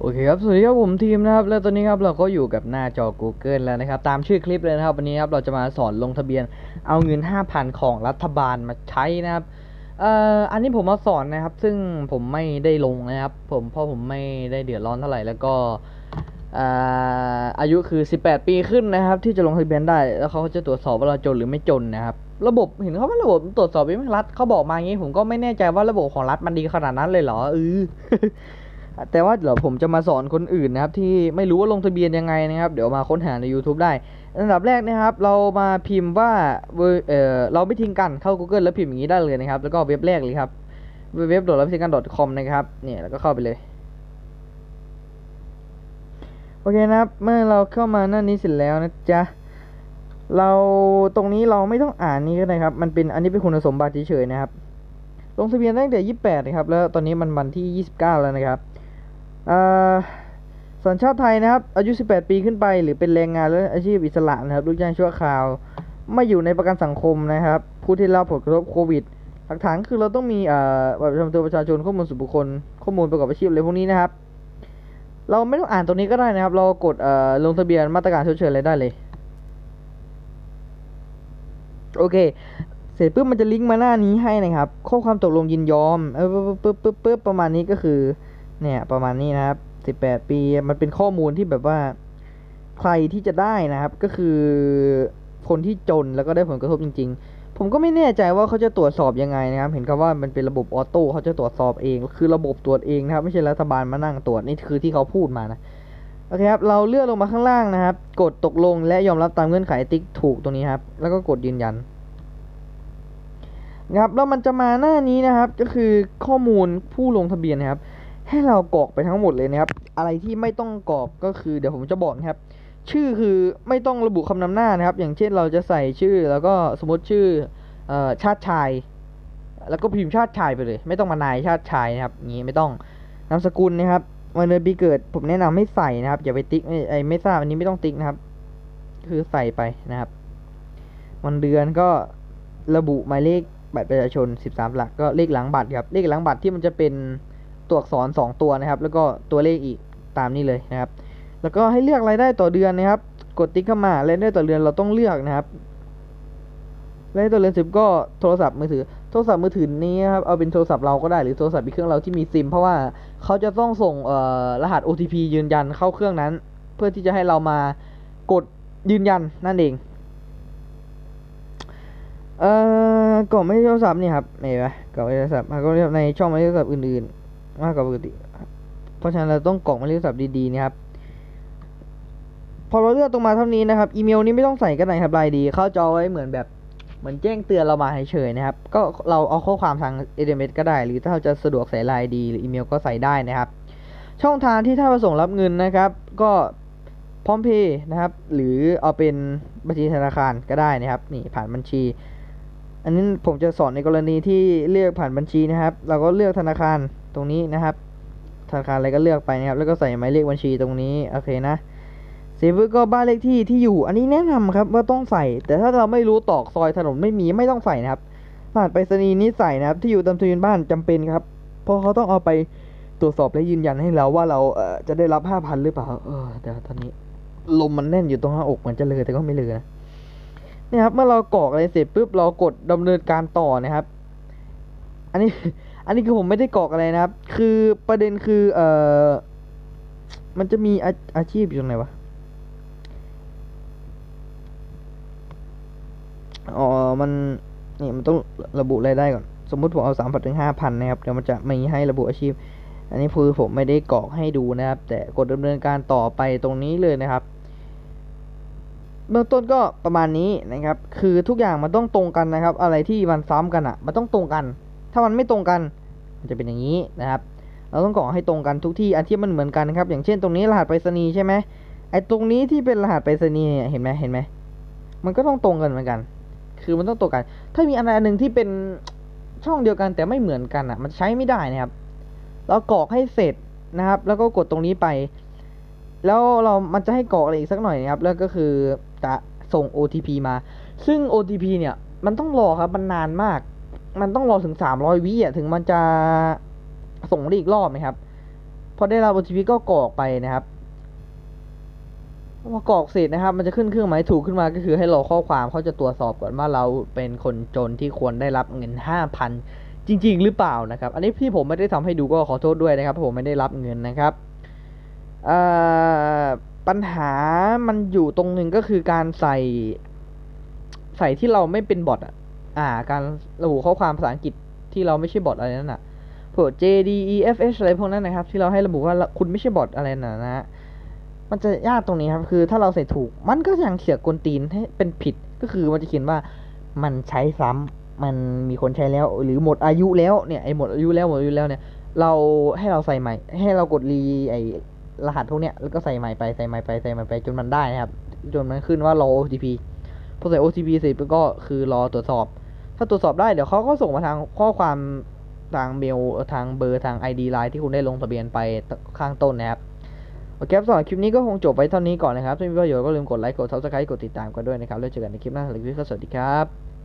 โอเคครับ สวัสดีครับผมทีมนะครับ แล้วตอนนี้ครับเราก็อยู่กับหน้าจอ Google แล้วนะครับ ตามชื่อคลิปเลยนะครับ วันนี้ครับเราจะมาสอนลงทะเบียนเอาเงิน 5,000 ของรัฐบาลมาใช้นะครับเอ่ออันนี้ผมมาสอนนะครับ ซึ่งผมไม่ได้ลงนะครับ ผมเพราะผมไม่ได้เดือดร้อนเท่าไหร่แล้วก็เอ่ออายุคือ 18 ปีขึ้นนะครับ ที่จะลงทะเบียนได้ แล้วเขาจะตรวจสอบว่าเราจนหรือไม่จนนะครับ ระบบเห็นเขาว่าระบบตรวจสอบยังไม่รัฐเขาบอกมาอย่างนี้ ผมก็ไม่แน่ใจว่าระบบของรัฐมันดีขนาดนั้นเลยเหรอเออ แต่ว่าเดี๋ยวผมจะมาสอนคนอื่นนะครับ ที่ไม่รู้ว่าลงทะเบียนยังไงนะครับ เดี๋ยวมาค้นหาใน YouTube ได้ อันดับแรกนะครับ เรามาพิมพ์ว่าเอร์เอเราไม่ทิ้งกันเข้า Google แล้วพิมพ์อย่างนี้ได้เลยนะครับ แล้วก็เว็บแรกเลยครับเว็บโดดเราไม่ทิ้งกัน .com นะครับเนี่ยแล้วก็เข้าไปเลยโอเคนะครับ เมื่อเราเข้ามาหน้านี้เสร็จแล้วนะจ๊ะเราตรงนี้เราไม่ต้องอ่านนี้ก็ได้ครับ มันเป็นอันนี้เป็นคุณสมบัติเฉยๆนะครับลงทะเบียนตั้งแต่ 28 นะครับ แล้วตอนนี้มันวันที่ 29 แล้วนะครับ สัญชาติไทยนะครับ อายุ 18 ปีขึ้นไป หรือเป็นแรงงานและอาชีพอิสระนะครับลูกจ้างชั่วคราว ไม่อยู่ในประกันสังคมนะครับ ผู้ที่รับผลกระทบโควิด หลักฐานคือเราต้องมีบัตรประจำตัวประชาชนข้อมูลส่วนบุคคล ข้อมูลประกอบอาชีพอะไรพวกนี้นะครับ เราไม่ต้องอ่านตรงนี้ก็ได้นะครับ เรากดลงทะเบียนมาตรการชดเชยอะไรได้เลย โอเค เสร็จปุ๊บมันจะลิงก์มาหน้านี้ให้นะครับ ข้อความตกลงยินยอมเออปึ๊บปึ๊บปึ๊บปึ๊บประมาณนี้ก็คือ เนี่ยประมาณนี้นะครับสิบแปดปี มันเป็นข้อมูลที่แบบว่าใครที่จะได้นะครับ ก็คือคนที่จนแล้วก็ได้ผลกระทบจริง ๆ ผมก็ไม่แน่ใจว่าเขาจะตรวจสอบยังไงนะครับ เห็นเขาว่ามันเป็นระบบออโต้เขาจะตรวจสอบเอง คือระบบตรวจเองนะครับ ไม่ใช่รัฐบาลมานั่งตรวจ นี่คือที่เขาพูดมานะโอเคครับ เราเลื่อนลงมาข้างล่างนะครับ กดตกลงและยอมรับตามเงื่อนไขติ๊กถูกตรงนี้ครับ แล้วก็กดยืนยันนะครับ แล้วมันจะมาหน้านี้นะครับ ก็คือข้อมูลผู้ลงทะเบียนนะครับ ให้เรากรอกไปทั้งหมดเลยนะครับ อะไรที่ไม่ต้องกรอกก็คือเดี๋ยวผมจะบอกนะครับ ชื่อคือไม่ต้องระบุคำนำหน้านะครับ อย่างเช่นเราจะใส่ชื่อแล้วก็สมมติชื่ออชาติชาย แล้วก็พิมพ์ชาติชายไปเลย ไม่ต้องมานายชาติชายนะครับงนี้ไม่ต้องนามสกุลนะครับวันเดือนปีเกิดผมแนะนำให้ใส่นะครับ อย่าไปติ๊กไอ้ไอ้ไม่ทราบอันนี้ไม่ต้องติ๊กนะครับ คือใส่ไปนะครับ วันเดือนก็ระบุหมายเลขบัตรประชาชน 13 หลักก็เลขหลังบัตรครับเลขหลังบัตรที่มันจะเป็น ตัวอักษร 2 ตัวนะครับ แล้วก็ตัวเลขอีกตามนี้เลยนะครับ แล้วก็ให้เลือกรายได้ต่อเดือนนะครับ กดติ๊กเข้ามารายได้ต่อเดือนเราต้องเลือกนะครับรายได้ต่อเดือนสิบก็โทรศัพท์มือถือ โทรศัพท์มือถือนี้ครับ เอาเป็นโทรศัพท์เราก็ได้หรือโทรศัพท์อีกเครื่องเราที่มีซิม เพราะว่าเขาจะต้องส่งรหัส OTP ยืนยันเข้าเครื่องนั้น เพื่อที่จะให้เรามากดยืนยันนั่นเองเอ่อกล่องไม่โทรศัพท์นี่ครับเห็นไหมกล่องไม่โทรศัพท์มันก็ในช่องไม่โทรศัพท์อื่นๆ มากกว่าปกติ เพราะฉะนั้นเราต้องกล่องไม่ใช่โทรศัพท์ดีๆนะครับ พอเราเลือกตรงมาเท่านี้นะครับ อีเมลนี้ไม่ต้องใส่ก็ได้ครับรายดี เข้าจอไว้เหมือนแบบเหมือนแจ้งเตือนเรามาเฉยๆนะครับ ก็เราเอาข้อความทาง SMS ก็ได้ หรือถ้าเราจะสะดวกใส่รายดี หรืออีเมลก็ใส่ได้นะครับ ช่องทางที่ถ้านประสงค์รับเงินนะครับ ก็พร้อมเพย์นะครับ หรือเอาเป็นบัญชีธนาคารก็ได้นะครับ นี่ผ่านบัญชี อันนี้ผมจะสอนในกรณีที่เลือกผ่านบัญชีนะครับ เราก็เลือกธนาคาร ตรงนี้นะครับธนาคารอะไรก็เลือกไปนะครับ แล้วก็ใส่หมายเลขบัญชีตรงนี้โอเคนะเสร็จปุ๊บก็บ้านเลขที่ที่อยู่ อันนี้แนะนำครับว่าต้องใส่ แต่ถ้าเราไม่รู้ตอกซอยถนนไม่มีไม่ต้องใส่นะครับรหัสไปรษณีย์นี้ใส่นะครับ ที่อยู่ตามทะเบียนบ้านจำเป็นครับ เพราะเขาต้องเอาไปตรวจสอบและยืนยันให้เราว่าเราเอ่อจะได้รับห้าพันหรือเปล่า เออแต่ตอนนี้ลมมันแน่นอยู่ตรงหน้าอกเหมือนจะเลยแต่ก็ไม่เลยนะเนี่ยครับเมื่อเรากรอกอะไรเสร็จปุ๊บเรากดดำเนินการต่อนะครับ อันนี้ อันนี้คือผมไม่ได้กรอกอะไรนะครับ คือประเด็นคือเอ่อมันจะมีอาอาชีพอยู่ตรงไหนวะอ๋อมันนี่มันต้องระบุรายได้ก่อน สมมุติผมเอาสามพันถึงห้าพันนะครับ เดี๋ยวมันจะมีให้ระบุอาชีพ อันนี้คือผมไม่ได้กรอกให้ดูนะครับ แต่กดดำเนินการต่อไปตรงนี้เลยนะครับ เบื้องต้นก็ประมาณนี้นะครับ คือทุกอย่างมันต้องตรงกันนะครับ อะไรที่มันซ้ำกันอะ่ะ มันต้องตรงกัน ถ้ามันไม่ตรงกัน มันจะเป็นอย่างนี้นะครับ เราต้องกรอกให้ตรงกันทุกที่อันที่มันเหมือนกันนะครับ อย่างเช่นตรงนี้รหัสไปรษณีย์ใช่ไหมไอ้ตรงนี้ที่เป็นรหัสไปรษณีย์เห็นไหมเห็นไหมมันก็ต้องตรงกันเหมือนกัน คือมันต้องตรงกัน ถ้ามีอะไรอันหนึ่งที่เป็นช่องเดียวกันแต่ไม่เหมือนกันอะ มันใช้ไม่ได้นะครับ เรากรอกให้เสร็จนะครับ แล้วก็กดตรงนี้ไป แล้วเรามันจะให้กรอกอะไรอีกสักหน่อยนะครับ แล้วก็คือจะส่ง OTP มา ซึ่ง OTP เนี่ย มันต้องรอครับ มันนานมาก มันต้องรอถึง300วิอะถึงมันจะส่งได้อีกรอบนะครับ พอได้รับ OTP ก็กรอกไปนะครับพอกรอกเสร็จนะครับ มันจะขึ้นเครื่องหมายถูกขึ้นมาก็คือให้รอข้อความเขาจะตรวจสอบก่อนว่าเราเป็นคนจนที่ควรได้รับเงิน5,000จริง ๆ หรือเปล่านะครับ อันนี้ที่ผมไม่ได้ทำให้ดูก็ขอโทษด้วยนะครับเพราะผมไม่ได้รับเงินนะครับปัญหามันอยู่ตรงหนึ่งก็คือการใส่ ใส่ที่เราไม่เป็นบอทอะ อ่า การระบุข้อความภาษาอังกฤษที่เราไม่ใช่บอทอะไรนั่นอะพวก JD EFS อะไรพวกนั้นนะครับ ที่เราให้ระบุว่าคุณไม่ใช่บอทอะไรน่ะนะฮะมันจะยากตรงนี้ครับ คือถ้าเราใส่ถูก มันก็ยังเสียกวนตีนให้เป็นผิด ก็คือมันจะเขียนว่ามันใช้ซ้ำมันมีคนใช้แล้ว หรือหมดอายุแล้ว เนี่ย ไอ้หมดอายุแล้วหมดอายุแล้วเนี่ย เราให้เราใส่ใหม่ ให้เรากดรีไอรหัสพวกเนี้ย แล้วก็ใส่ใหม่ไป ใส่ใหม่ไป ใส่ใหม่ไป จนมันได้นะครับ จนมันขึ้นว่ารอ OTP พอใส่ OTP เสร็จก็คือรอตรวจสอบ ถ้าตรวจสอบได้เดี๋ยวเขาก็ส่งมาทางข้อความทางเมลทางเบอร์ทาง ID ไลน์ที่คุณได้ลงทะเบียนไปข้างต้นนะครับโอเคครับสำหรับคลิปนี้ก็คงจบไว้เท่านี้ก่อนนะครับถ้ามีประโยชน์ก็ลืมกดไลค์กด subscribe กดติดตามกันด้วยนะครับแล้วเจอกันในคลิปหน้าสำหรับคลิปนี้สวัสดีครับ